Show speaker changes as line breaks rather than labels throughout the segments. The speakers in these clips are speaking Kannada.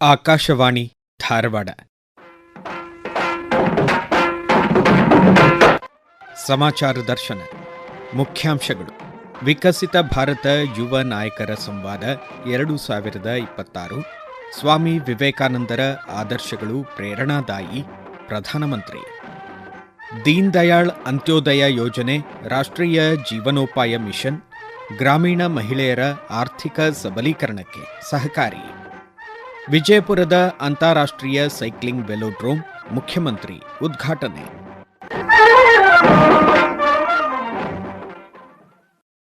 ಆಕಾಶವಾಣಿ ಧಾರವಾಡ. ಸಮಾಚಾರ ದರ್ಶನ, ಮುಖ್ಯಾಂಶಗಳು. ವಿಕಸಿತ ಭಾರತ ಯುವ ನಾಯಕರ ಸಂವಾದ ಎರಡು ಸಾವಿರದ ಇಪ್ಪತ್ತಾರು. ಸ್ವಾಮಿ ವಿವೇಕಾನಂದರ ಆದರ್ಶಗಳು ಪ್ರೇರಣಾದಾಯಿ, ಪ್ರಧಾನಮಂತ್ರಿ. ದೀನ್ ದಯಾಳ್ ಅಂತ್ಯೋದಯ ಯೋಜನೆ, ರಾಷ್ಟ್ರೀಯ ಜೀವನೋಪಾಯ ಮಿಷನ್, ಗ್ರಾಮೀಣ ಮಹಿಳೆಯರ ಆರ್ಥಿಕ ಸಬಲೀಕರಣಕ್ಕೆ ಸಹಕಾರಿ. ವಿಜಯಪುರದ ಅಂತಾರಾಷ್ಟ್ರೀಯ ಸೈಕ್ಲಿಂಗ್ ವೆಲೋಡ್ರೋಮ್ ಮುಖ್ಯಮಂತ್ರಿ ಉದ್ಘಾಟನೆ.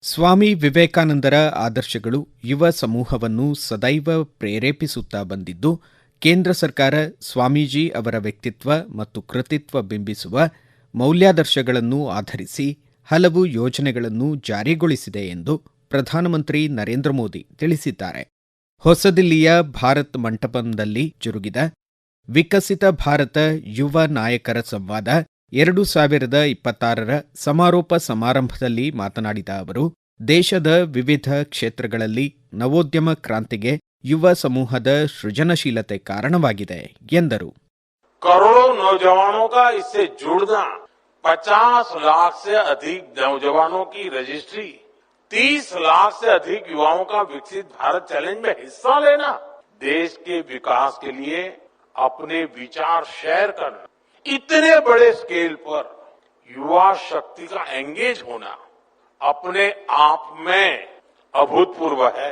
ಸ್ವಾಮಿ ವಿವೇಕಾನಂದರ ಆದರ್ಶಗಳು ಯುವ ಸಮೂಹವನ್ನು ಸದೈವ ಪ್ರೇರೇಪಿಸುತ್ತಾ ಬಂದಿದ್ದು, ಕೇಂದ್ರ ಸರ್ಕಾರ ಸ್ವಾಮೀಜಿ ಅವರ ವ್ಯಕ್ತಿತ್ವ ಮತ್ತು ಕೃತಿತ್ವ ಬಿಂಬಿಸುವ ಮೌಲ್ಯಾದರ್ಶಗಳನ್ನು ಆಧರಿಸಿ ಹಲವು ಯೋಜನೆಗಳನ್ನು ಜಾರಿಗೊಳಿಸಿದೆ ಎಂದು ಪ್ರಧಾನಮಂತ್ರಿ ನರೇಂದ್ರ ಮೋದಿ ತಿಳಿಸಿದ್ದಾರೆ. ಹೊಸದಿಲ್ಲಿಯ ಭಾರತ್ ಮಂಟಪಂದಲ್ಲಿ ಜರುಗಿದ ವಿಕಸಿತ ಭಾರತ ಯುವ ನಾಯಕರ ಸಂವಾದ ಎರಡು ಸಾವಿರದ ಇಪ್ಪತ್ತಾರರ ಸಮಾರೋಪ ಸಮಾರಂಭದಲ್ಲಿ ಮಾತನಾಡಿದ ಅವರು ದೇಶದ ವಿವಿಧ ಕ್ಷೇತ್ರಗಳಲ್ಲಿ ನವೋದ್ಯಮ ಕ್ರಾಂತಿಗೆ ಯುವ ಸಮೂಹದ ಸೃಜನಶೀಲತೆ ಕಾರಣವಾಗಿದೆ ಎಂದರು
करोड़ों नौजवानों का इससे जुड़ना 50 लाख से अधिक नौजवानों की रजिस्ट्री 30 लाख से अधिक युवाओं का विकसित भारत चैलेंज में हिस्सा लेना देश के विकास के लिए अपने विचार शेयर करना इतने बड़े स्केल पर युवा शक्ति का एंगेज होना अपने आप में अभूतपूर्व है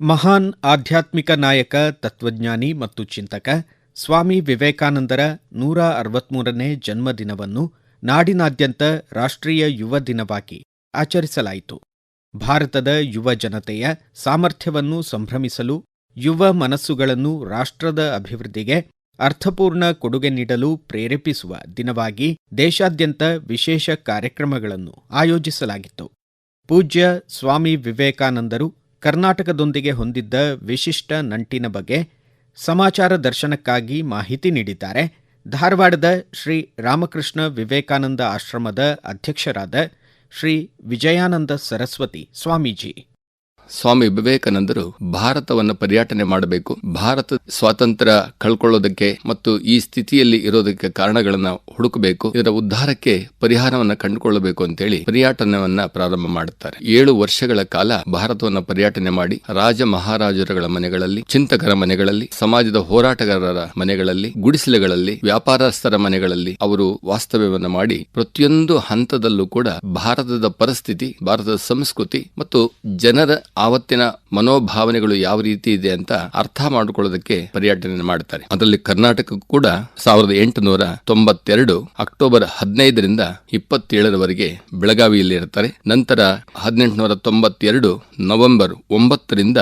ಮಹಾನ್ ಆಧ್ಯಾತ್ಮಿಕ ನಾಯಕ ತತ್ವಜ್ಞಾನಿ ಮತ್ತು ಚಿಂತಕ ಸ್ವಾಮಿ ವಿವೇಕಾನಂದರ ನೂರ ಅರವತ್ಮೂರನೇ ಜನ್ಮದಿನವನ್ನು ನಾಡಿನಾದ್ಯಂತ ರಾಷ್ಟ್ರೀಯ ಯುವ ದಿನವಾಗಿ ಆಚರಿಸಲಾಯಿತು. ಭಾರತದ ಯುವ ಜನತೆಯ ಸಾಮರ್ಥ್ಯವನ್ನು ಸಂಭ್ರಮಿಸಲು, ಯುವ ಮನಸ್ಸುಗಳನ್ನು ರಾಷ್ಟ್ರದ ಅಭಿವೃದ್ಧಿಗೆ ಅರ್ಥಪೂರ್ಣ ಕೊಡುಗೆ ನೀಡಲು ಪ್ರೇರೇಪಿಸುವ ದಿನವಾಗಿ ದೇಶಾದ್ಯಂತ ವಿಶೇಷ ಕಾರ್ಯಕ್ರಮಗಳನ್ನು ಆಯೋಜಿಸಲಾಗಿತ್ತು. ಪೂಜ್ಯ ಸ್ವಾಮಿ ವಿವೇಕಾನಂದರು ಕರ್ನಾಟಕದೊಂದಿಗೆ ಹೊಂದಿದ್ದ ವಿಶಿಷ್ಟ ನಂಟಿನ ಬಗ್ಗೆ ಸಮಾಚಾರ ದರ್ಶನಕ್ಕಾಗಿ ಮಾಹಿತಿ ನೀಡಿದ್ದಾರೆ. ಧಾರವಾಡದ ಶ್ರೀ ರಾಮಕೃಷ್ಣ ವಿವೇಕಾನಂದ ಆಶ್ರಮದ ಅಧ್ಯಕ್ಷರಾದ ಶ್ರೀ ವಿಜಯಾನಂದ ಸರಸ್ವತಿ ಸ್ವಾಮೀಜಿ.
ಸ್ವಾಮಿ ವಿವೇಕಾನಂದರು ಭಾರತವನ್ನು ಪರ್ಯಟನೆ ಮಾಡಬೇಕು, ಭಾರತ ಸ್ವಾತಂತ್ರ್ಯ ಕಳ್ಕೊಳ್ಳೋದಕ್ಕೆ ಮತ್ತು ಈ ಸ್ಥಿತಿಯಲ್ಲಿ ಇರೋದಕ್ಕೆ ಕಾರಣಗಳನ್ನ ಹುಡುಕಬೇಕು, ಇದರ ಉದ್ಧಾರಕ್ಕೆ ಪರಿಹಾರವನ್ನು ಕಂಡುಕೊಳ್ಳಬೇಕು ಅಂತೇಳಿ ಪರ್ಯಟನವನ್ನ ಪ್ರಾರಂಭ ಮಾಡುತ್ತಾರೆ. ಏಳು ವರ್ಷಗಳ ಕಾಲ ಭಾರತವನ್ನು ಪರ್ಯಟನೆ ಮಾಡಿ ರಾಜ ಮಹಾರಾಜರುಗಳ ಮನೆಗಳಲ್ಲಿ, ಚಿಂತಕರ ಮನೆಗಳಲ್ಲಿ, ಸಮಾಜದ ಹೋರಾಟಗಾರರ ಮನೆಗಳಲ್ಲಿ, ಗುಡಿಸಲುಗಳಲ್ಲಿ, ವ್ಯಾಪಾರಸ್ಥರ ಮನೆಗಳಲ್ಲಿ ಅವರು ವಾಸ್ತವ್ಯವನ್ನು ಮಾಡಿ ಪ್ರತಿಯೊಂದು ಹಂತದಲ್ಲೂ ಕೂಡ ಭಾರತದ ಪರಿಸ್ಥಿತಿ, ಭಾರತದ ಸಂಸ್ಕೃತಿ ಮತ್ತು ಜನರ ಆವತ್ತಿನ ಮನೋಭಾವನೆಗಳು ಯಾವ ರೀತಿ ಇದೆ ಅಂತ ಅರ್ಥ ಮಾಡಿಕೊಳ್ಳೋದಕ್ಕೆ ಪರ್ಯಟನೆ ಮಾಡುತ್ತಾರೆ. ಅದರಲ್ಲಿ ಕರ್ನಾಟಕ ಕೂಡ ಸಾವಿರದ ಎಂಟುನೂರ ತೊಂಬತ್ತೆರಡು ಅಕ್ಟೋಬರ್ ಹದಿನೈದರಿಂದ ಇಪ್ಪತ್ತೇಳರವರೆಗೆ ಬೆಳಗಾವಿಯಲ್ಲಿ ಇರ್ತಾರೆ ನಂತರ ಹದಿನೆಂಟುನೂರ ತೊಂಬತ್ತೆರಡು ನವೆಂಬರ್ ಒಂಬತ್ತರಿಂದ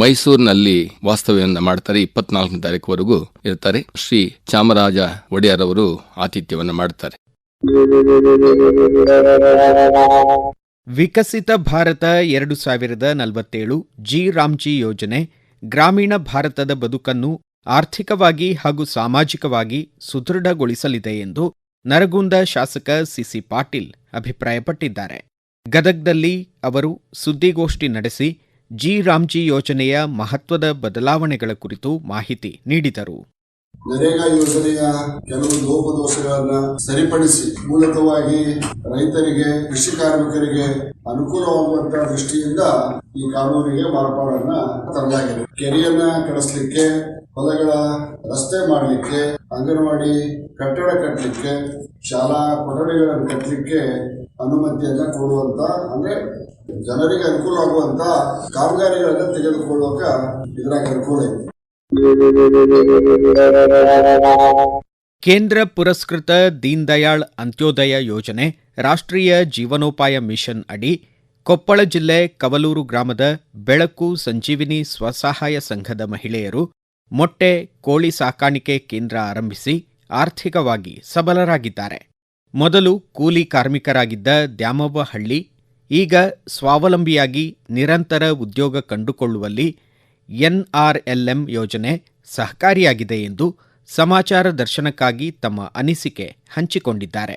ಮೈಸೂರಿನಲ್ಲಿ ವಾಸ್ತವ್ಯವನ್ನು ಮಾಡ್ತಾರೆ. ಇಪ್ಪತ್ನಾಲ್ಕನೇ ತಾರೀಕುವರೆಗೂ ಇರ್ತಾರೆ. ಶ್ರೀ ಚಾಮರಾಜ ಒಡೆಯರ್ ಅವರು ಆತಿಥ್ಯವನ್ನು ಮಾಡ್ತಾರೆ.
ವಿಕಸಿತ ಭಾರತ ಎರಡು ಸಾವಿರದ ನಲವತ್ತೇಳು ಜಿ ರಾಮ್ಜಿ ಯೋಜನೆ ಗ್ರಾಮೀಣ ಭಾರತದ ಬದುಕನ್ನು ಆರ್ಥಿಕವಾಗಿ ಹಾಗೂ ಸಾಮಾಜಿಕವಾಗಿ ಸುದೃಢಗೊಳಿಸಲಿದೆ ಎಂದು ನರಗುಂದ ಶಾಸಕ ಸಿಸಿ ಪಾಟೀಲ್ ಅಭಿಪ್ರಾಯಪಟ್ಟಿದ್ದಾರೆ. ಗದಗ್ದಲ್ಲಿ ಅವರು ಸುದ್ದಿಗೋಷ್ಠಿ ನಡೆಸಿ ಜಿ ರಾಮ್ಜಿ ಯೋಜನೆಯ ಮಹತ್ವದ ಬದಲಾವಣೆಗಳ ಕುರಿತು ಮಾಹಿತಿ ನೀಡಿದರು.
ನರೇಗಾ ಯೋಜನೆಯ ಕೆಲವು ಲೋಪದೋಷಗಳನ್ನ ಸರಿಪಡಿಸಿ ಮೂಲತವಾಗಿ ರೈತರಿಗೆ, ಕೃಷಿ ಕಾರ್ಮಿಕರಿಗೆ ಅನುಕೂಲವಾಗುವಂತಹ ದೃಷ್ಟಿಯಿಂದ ಈ ಕಾನೂನಿಗೆ ಮಾರ್ಪಾಡನ್ನ ತರಲಾಗಿದೆ. ಕೆರೆಯನ್ನ ಕಡಿಸ್ಲಿಕ್ಕೆ, ಹೊಲಗಳ ರಸ್ತೆ ಮಾಡಲಿಕ್ಕೆ, ಅಂಗನವಾಡಿ ಕಟ್ಟಡ ಕಟ್ಟಲಿಕ್ಕೆ ಶಾಲಾ ಕೊಠಡಿಗಳನ್ನು ಕಟ್ಟಲಿಕ್ಕೆ ಅನುಮತಿಯನ್ನ ಕೊಡುವಂತ, ಅಂದ್ರೆ ಜನರಿಗೆ ಅನುಕೂಲ ಆಗುವಂತ ಕಾಮಗಾರಿಗಳನ್ನ ತೆಗೆದುಕೊಳ್ಳುವಾಗ ಇದ್ರಾಗ ಅನುಕೂಲ ಇದೆ.
ಕೇಂದ್ರ ಪುರಸ್ಕೃತ ದೀನ್ ದಯಾಳ್ ಅಂತ್ಯೋದಯ ಯೋಜನೆ ರಾಷ್ಟ್ರೀಯ ಜೀವನೋಪಾಯ ಮಿಷನ್ ಅಡಿ ಕೊಪ್ಪಳ ಜಿಲ್ಲೆ ಕವಲೂರು ಗ್ರಾಮದ ಬೆಳಕು ಸಂಜೀವಿನಿ ಸ್ವಸಹಾಯ ಸಂಘದ ಮಹಿಳೆಯರು ಮೊಟ್ಟೆ ಕೋಳಿ ಸಾಕಾಣಿಕೆ ಕೇಂದ್ರ ಆರಂಭಿಸಿ ಆರ್ಥಿಕವಾಗಿ ಸಬಲರಾಗಿದ್ದಾರೆ. ಮೊದಲು ಕೂಲಿ ಕಾರ್ಮಿಕರಾಗಿದ್ದ ದ್ಯಾಮವ್ವಹಳ್ಳಿ ಈಗ ಸ್ವಾವಲಂಬಿಯಾಗಿ ನಿರಂತರ ಉದ್ಯೋಗ ಕಂಡುಕೊಳ್ಳುವಲ್ಲಿ ಎನ್ಆರ್ಎಲ್ಎಂ ಯೋಜನೆ ಸಹಕಾರಿಯಾಗಿದೆ ಎಂದು ಸಮಾಚಾರ ದರ್ಶನಕ್ಕಾಗಿ ತಮ್ಮ ಅನಿಸಿಕೆ ಹಂಚಿಕೊಂಡಿದ್ದಾರೆ.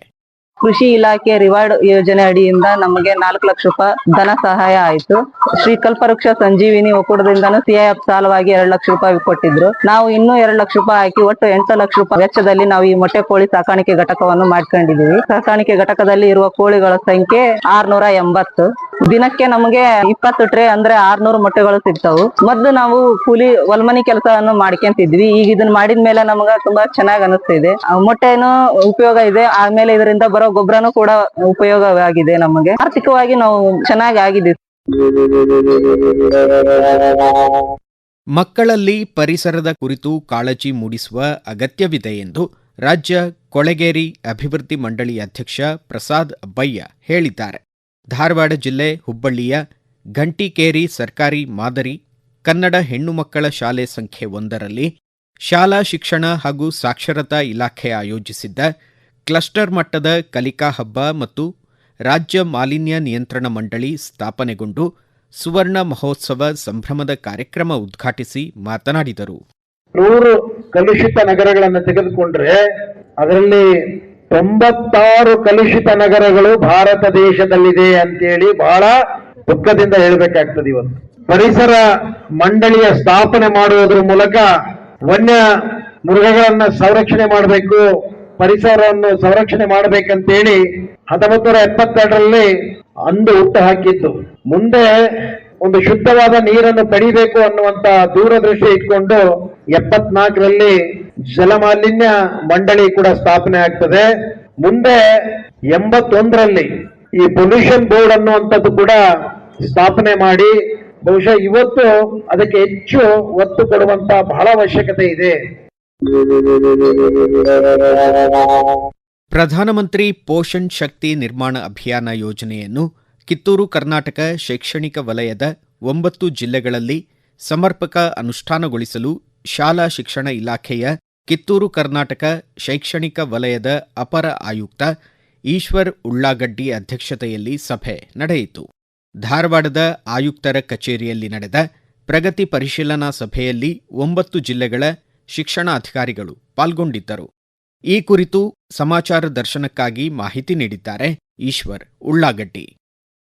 ಕೃಷಿ ಇಲಾಖೆ ರಿವಾರ್ಡ್ ಯೋಜನೆ ಅಡಿಯಿಂದ ನಮಗೆ ನಾಲ್ಕು ಲಕ್ಷ ರೂಪಾಯಿ ಧನ ಸಹಾಯ ಆಯ್ತು. ಶ್ರೀ ಕಲ್ಪವೃಕ್ಷ ಸಂಜೀವಿನಿ ಒಕ್ಕೂಟದಿಂದನೂ ಸಿಐಎಫ್ ಸಾಲವಾಗಿ ಎರಡು ಲಕ್ಷ ರೂಪಾಯಿ ಕೊಟ್ಟಿದ್ರು. ನಾವು ಇನ್ನೂ ಎರಡು ಲಕ್ಷ ರೂಪಾಯಿ ಹಾಕಿ ಒಟ್ಟು ಎಂಟು ಲಕ್ಷ ರೂಪಾಯಿ ವೆಚ್ಚದಲ್ಲಿ ನಾವು ಈ ಮೊಟ್ಟೆ ಕೋಳಿ ಸಾಕಾಣಿಕೆ ಘಟಕವನ್ನು ಮಾಡ್ಕೊಂಡಿದೀವಿ ಸಾಕಾಣಿಕೆ ಘಟಕದಲ್ಲಿ ಇರುವ ಕೋಳಿಗಳ ಸಂಖ್ಯೆ ಆರ್ನೂರ ಎಂಬತ್ತು. ದಿನಕ್ಕೆ ನಮಗೆ ಇಪ್ಪತ್ತು ಟ್ರೇ ಅಂದ್ರೆ ಆರ್ನೂರು ಮೊಟ್ಟೆಗಳು ಸಿಗ್ತಾವು. ಮೊದ್ಲು ನಾವು ಕೂಲಿ ಹೊಲ್ಮನಿ ಕೆಲಸವನ್ನು ಮಾಡ್ಕೊಂತಿದ್ವಿ. ಈಗ ಇದನ್ನ ಮಾಡಿದ್ಮೇಲೆ ನಮಗ ತುಂಬಾ ಚೆನ್ನಾಗಿ ಅನಿಸ್ತಿದೆ. ಮೊಟ್ಟೆನು ಉಪಯೋಗ ಇದೆ. ಆಮೇಲೆ ಇದರಿಂದ ಬರೋ ಗೊಬ್ಬರನು ಕೂಡ ಉಪಯೋಗವಾಗಿದೆ ನಮಗೆ. ಆರ್ಥಿಕವಾಗಿ ನಾವು ಚೆನ್ನಾಗಿ ಆಗಿದೆ
ಮಕ್ಕಳಲ್ಲಿ ಪರಿಸರದ ಕುರಿತು ಕಾಳಜಿ ಮೂಡಿಸುವ ಅಗತ್ಯವಿದೆ ಎಂದು ರಾಜ್ಯ ಕೊಳೆಗೇರಿ ಅಭಿವೃದ್ಧಿ ಮಂಡಳಿ ಅಧ್ಯಕ್ಷ ಪ್ರಸಾದ್ ಅಬ್ಬಯ್ಯ ಹೇಳಿದ್ದಾರೆ. ಧಾರವಾಡ ಜಿಲ್ಲೆ ಹುಬ್ಬಳ್ಳಿಯ ಘಂಟಿಕೇರಿ ಸರ್ಕಾರಿ ಮಾದರಿ ಕನ್ನಡ ಹೆಣ್ಣು ಮಕ್ಕಳ ಶಾಲೆ ಸಂಖ್ಯೆ ಒಂದರಲ್ಲಿ ಶಾಲಾ ಶಿಕ್ಷಣ ಹಾಗೂ ಸಾಕ್ಷರತಾ ಇಲಾಖೆ ಆಯೋಜಿಸಿದ್ದ ಕ್ಲಸ್ಟರ್ ಮಟ್ಟದ ಕಲಿಕಾ ಹಬ್ಬ ಮತ್ತು ರಾಜ್ಯ ಮಾಲಿನ್ಯ ನಿಯಂತ್ರಣ ಮಂಡಳಿ ಸ್ಥಾಪನೆಗೊಂಡು ಸುವರ್ಣ ಮಹೋತ್ಸವ ಸಂಭ್ರಮದ ಕಾರ್ಯಕ್ರಮ ಉದ್ಘಾಟಿಸಿ ಮಾತನಾಡಿದರು.
ನೂರು ಕಲುಷಿತ ನಗರಗಳನ್ನು ತೆಗೆದುಕೊಂಡ್ರೆ ಅದರಲ್ಲಿ ತೊಂಬತ್ತಾರು ಕಲುಷಿತ ನಗರಗಳು ಭಾರತ ದೇಶದಲ್ಲಿದೆ ಅಂತೇಳಿ ಬಹಳ ದುಃಖದಿಂದ ಹೇಳಬೇಕಾಗ್ತದೆ ಇವತ್ತು. ಪರಿಸರ ಮಂಡಳಿಯ ಸ್ಥಾಪನೆ ಮಾಡುವುದರ ಮೂಲಕ ವನ್ಯ ಮೃಗಗಳನ್ನ ಸಂರಕ್ಷಣೆ ಮಾಡಬೇಕು. ಪರಿಸರವನ್ನು ಸಂರಕ್ಷಣೆ ಮಾಡಬೇಕಂತೇಳಿ ಹತ್ತೊಂಬತ್ತು ನೂರ ಎಪ್ಪತ್ತೆರಡರಲ್ಲಿ ಅಂದು ಹುಟ್ಟು ಹಾಕಿದ್ದು. ಮುಂದೆ ಒಂದು ಶುದ್ಧವಾದ ನೀರನ್ನು ತಡಿಬೇಕು ಅನ್ನುವಂತ ದೂರದೃಷ್ಟಿ ಇಟ್ಕೊಂಡು ಎಪ್ಪತ್ನಾಲ್ಕರಲ್ಲಿ ಜಲಮಾಲಿನ್ಯ ಮಂಡಳಿ ಕೂಡ ಸ್ಥಾಪನೆ ಆಗ್ತದೆ. ಮುಂದೆ ಎಂಬತ್ತೊಂದರಲ್ಲಿ ಈ ಪೊಲ್ಯೂಷನ್ ಬೋರ್ಡ್ ಅನ್ನುವಂಥದ್ದು ಕೂಡ ಸ್ಥಾಪನೆ ಮಾಡಿ, ಬಹುಶಃ ಇವತ್ತು ಅದಕ್ಕೆ ಹೆಚ್ಚು ಒತ್ತು ಕೊಡುವಂತ ಬಹಳ ಅವಶ್ಯಕತೆ ಇದೆ.
ಪ್ರಧಾನಮಂತ್ರಿ ಪೋಷಣ್ ಶಕ್ತಿ ನಿರ್ಮಾಣ ಅಭಿಯಾನ ಯೋಜನೆಯನ್ನು ಕಿತ್ತೂರು ಕರ್ನಾಟಕ ಶೈಕ್ಷಣಿಕ ವಲಯದ ಒಂಬತ್ತು ಜಿಲ್ಲೆಗಳಲ್ಲಿ ಸಮರ್ಪಕ ಅನುಷ್ಠಾನಗೊಳಿಸಲು ಶಾಲಾ ಶಿಕ್ಷಣ ಇಲಾಖೆಯ ಕಿತ್ತೂರು ಕರ್ನಾಟಕ ಶೈಕ್ಷಣಿಕ ವಲಯದ ಅಪರ ಆಯುಕ್ತ ಈಶ್ವರ್ ಉಳ್ಳಾಗಡ್ಡಿ ಅಧ್ಯಕ್ಷತೆಯಲ್ಲಿ ಸಭೆ ನಡೆಯಿತು. ಧಾರವಾಡದ ಆಯುಕ್ತರ ಕಚೇರಿಯಲ್ಲಿ ನಡೆದ ಪ್ರಗತಿ ಪರಿಶೀಲನಾ ಸಭೆಯಲ್ಲಿ ಒಂಬತ್ತು ಜಿಲ್ಲೆಗಳ ಶಿಕ್ಷಣಾಧಿಕಾರಿಗಳು ಪಾಲ್ಗೊಂಡಿದ್ದರು. ಈ ಕುರಿತು ಸಮಾಚಾರ ದರ್ಶನಕ್ಕಾಗಿ ಮಾಹಿತಿ ನೀಡಿದ್ದಾರೆ ಈಶ್ವರ್ ಉಳ್ಳಾಗಡ್ಡಿ.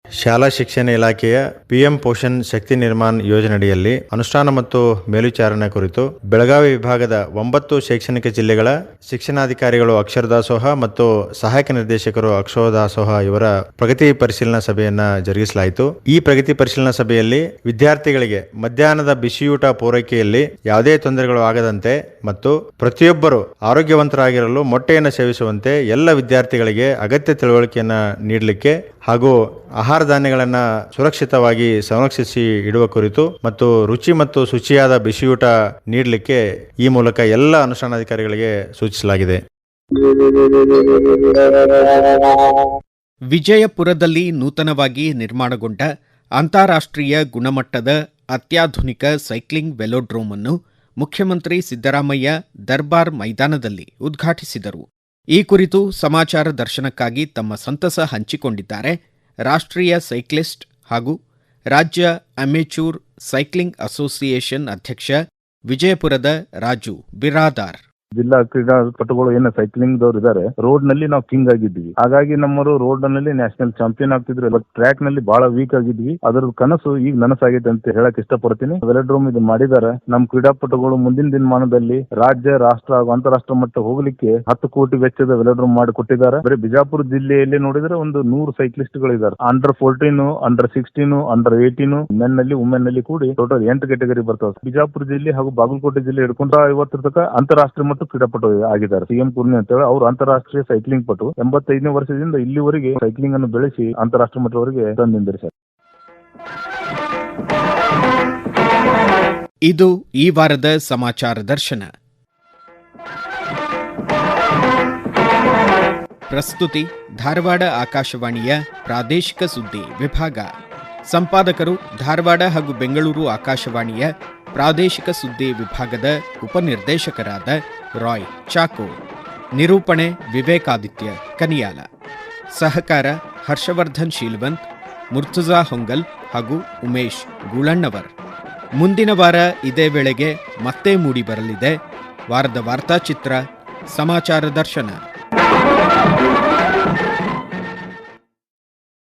ಶಾಲಾ ಶಿಕ್ಷಣ ಇಲಾಖೆಯ ಪಿಎಂ ಪೋಷಣ್ ಶಕ್ತಿ ನಿರ್ಮಾಣ ಯೋಜನೆಯಡಿಯಲ್ಲಿ ಅನುಷ್ಠಾನ ಮತ್ತು ಮೇಲ್ವಿಚಾರಣೆ ಕುರಿತು ಬೆಳಗಾವಿ ವಿಭಾಗದ ಒಂಬತ್ತು ಶೈಕ್ಷಣಿಕ ಜಿಲ್ಲೆಗಳ ಶಿಕ್ಷಣಾಧಿಕಾರಿಗಳು ಅಕ್ಷರದಾಸೋಹ ಮತ್ತು ಸಹಾಯಕ ನಿರ್ದೇಶಕರು ಅಕ್ಷರದಾಸೋಹ ಇವರ ಪ್ರಗತಿ ಪರಿಶೀಲನಾ ಸಭೆಯನ್ನ ಜರುಗಿಸಲಾಯಿತು. ಈ ಪ್ರಗತಿ ಪರಿಶೀಲನಾ ಸಭೆಯಲ್ಲಿ ವಿದ್ಯಾರ್ಥಿಗಳಿಗೆ ಮಧ್ಯಾಹ್ನದ ಬಿಸಿಯೂಟ ಪೂರೈಕೆಯಲ್ಲಿ ಯಾವುದೇ ತೊಂದರೆಗಳು ಆಗದಂತೆ ಮತ್ತು ಪ್ರತಿಯೊಬ್ಬರು ಆರೋಗ್ಯವಂತರಾಗಿರಲು ಮೊಟ್ಟೆಯನ್ನು ಸೇವಿಸುವಂತೆ ಎಲ್ಲ ವಿದ್ಯಾರ್ಥಿಗಳಿಗೆ ಅಗತ್ಯ ತಿಳುವಳಿಕೆಯನ್ನು ನೀಡಲಿಕ್ಕೆ ಹಾಗೂ ಆಹಾರ ಧಾನ್ಯಗಳನ್ನು ಸುರಕ್ಷಿತವಾಗಿ ಸಂರಕ್ಷಿಸಿ ಇಡುವ ಕುರಿತು ಮತ್ತು ರುಚಿ ಮತ್ತು ಶುಚಿಯಾದ ಬಿಸಿಯೂಟ ನೀಡಲಿಕ್ಕೆ ಈ ಮೂಲಕ ಎಲ್ಲ ಅನುಷ್ಠಾನಾಧಿಕಾರಿಗಳಿಗೆ ಸೂಚಿಸಲಾಗಿದೆ.
ವಿಜಯಪುರದಲ್ಲಿ ನೂತನವಾಗಿ ನಿರ್ಮಾಣಗೊಂಡ ಅಂತಾರಾಷ್ಟ್ರೀಯ ಗುಣಮಟ್ಟದ ಅತ್ಯಾಧುನಿಕ ಸೈಕ್ಲಿಂಗ್ ವೆಲೋಡ್ರೋಮ್ ಅನ್ನು ಮುಖ್ಯಮಂತ್ರಿ ಸಿದ್ದರಾಮಯ್ಯ ದರ್ಬಾರ್ ಮೈದಾನದಲ್ಲಿ ಉದ್ಘಾಟಿಸಿದರು. ಈ ಕುರಿತು ಸಮಾಚಾರ ದರ್ಶನಕ್ಕಾಗಿ ತಮ್ಮ ಸಂತಸ ಹಂಚಿಕೊಂಡಿದ್ದಾರೆ ರಾಷ್ಟ್ರೀಯ ಸೈಕ್ಲಿಸ್ಟ್ ಹಾಗೂ ರಾಜ್ಯ ಅಮೆಚೂರ್ ಸೈಕ್ಲಿಂಗ್ ಅಸೋಸಿಯೇಷನ್ ಅಧ್ಯಕ್ಷ ವಿಜಯಪುರದ ರಾಜು ಬಿರಾದಾರ್.
ಜಿಲ್ಲಾ ಕ್ರೀಡಾಪಟುಗಳು ಏನ ಸೈಕ್ಲಿಂಗ್ ದವ್ರು ಇದಾರೆ ರೋಡ್ನಲ್ಲಿ ನಾವು ಕಿಂಗ್ ಆಗಿದ್ವಿ ಹಾಗಾಗಿ ನಮ್ಮರು ರೋಡ್ನಲ್ಲಿ ನ್ಯಾಷನಲ್ ಚಾಂಪಿಯನ್ ಆಗ್ತಿದ್ರು. ಬಟ್ ಟ್ರ್ಯಾಕ್ನಲ್ಲಿ ಬಹಳ ವೀಕ್ ಆಗಿದ್ವಿ ಅದ್ರ ಕನಸು ಈಗ ನನಸಾಗಿದೆ ಅಂತ ಹೇಳಕ್ ಇಷ್ಟಪಡ್ತೀನಿ. ವೆಲಡ್ರೋಮ್ ಇದು ಮಾಡಿದ್ದಾರೆ ನಮ್ಮ ಕ್ರೀಡಾಪಟುಗಳು ಮುಂದಿನ ದಿನಮಾನದಲ್ಲಿ ರಾಜ್ಯ, ರಾಷ್ಟ್ರ ಹಾಗೂ ಅಂತಾರಾಷ್ಟ್ರ ಮಟ್ಟ ಹೋಗ್ಲಿಕ್ಕೆ ಹತ್ತು ಕೋಟಿ ವೆಚ್ಚದ ವೆಲಡ್ರೋಮ್ ಮಾಡಿ ಕೊಟ್ಟಿದ್ದಾರೆ. ಬರೀ ಬಿಜಾಪುರ ಜಿಲ್ಲೆಯಲ್ಲಿ ನೋಡಿದ್ರೆ ಒಂದು ನೂರು ಸೈಕ್ಲಿಸ್ಟ್ಗಳು ಇದ್ದಾರೆ under fourteen under sixteen under eighteen ಮೆನ್ನಲ್ಲಿ ವುಮೆನ್ನಲ್ಲಿ ಕೂಡಿ ಟೋಟಲ್ ಎಂಟು ಕೆಟಗರಿ ಬರ್ತವೆ. ಬಿಜಾಪುರ ಜಿಲ್ಲೆ ಹಾಗೂ ಬಾಗಲಕೋಟೆ ಜಿಲ್ಲೆ ಹಿಡ್ಕೊಂಡ್ರ ತನಕ ಅಂತಾರಾಷ್ಟ್ರೀಯ ಮಟ್ಟ ಕ್ರೀಡಾಪಟು ಆಗಿದ್ದಾರೆ. ಸಿಎಂ ಕುರ್ನಿ ಅಂತ ಹೇಳಿ ಅವರು ಅಂತಾರಾಷ್ಟ್ರೀಯ ಸೈಕ್ಲಿಂಗ್ ಪಟು. ಎಂಬತ್ತೈದನೇ ವರ್ಷದಿಂದ ಇಲ್ಲಿವರೆಗೆ ಸೈಕ್ಲಿಂಗ್ ಅನ್ನು ಬೆಳೆಸಿ ಅಂತಾರಾಷ್ಟ್ರೀಯ ಮಟ್ಟದವರೆಗೆ ತಂದಿದ್ದಾರೆ
ಇದು ಈ ವಾರದ ಸಮಾಚಾರ ದರ್ಶನ. ಪ್ರಸ್ತುತಿ ಧಾರವಾಡ ಆಕಾಶವಾಣಿಯ ಪ್ರಾದೇಶಿಕ ಸುದ್ದಿ ವಿಭಾಗ. ಸಂಪಾದಕರು ಧಾರವಾಡ ಹಾಗೂ ಬೆಂಗಳೂರು ಆಕಾಶವಾಣಿಯ ಪ್ರಾದೇಶಿಕ ಸುದ್ದಿ ವಿಭಾಗದ ಉಪನಿರ್ದೇಶಕರಾದ ರಾಯ್, ಚಾಕೋ. ನಿರೂಪಣೆ ವಿವೇಕಾದಿತ್ಯ, ಕನಿಯಾಲ. ಸಹಕಾರ ಹರ್ಷವರ್ಧನ್ ಶೀಲ್ವಂತ್, ಮುರ್ತುಜಾ ಹೊಂಗಲ್ ಹಾಗೂ ಉಮೇಶ್ ಗೂಳಣ್ಣವರ್. ಮುಂದಿನ ವಾರ ಇದೇ ವೇಳೆಗೆ ಮತ್ತೆ ಮೂಡಿ ಬರಲಿದೆ ವಾರದ ವಾರ್ತಾಚಿತ್ರ ಸಮಾಚಾರ ದರ್ಶನ.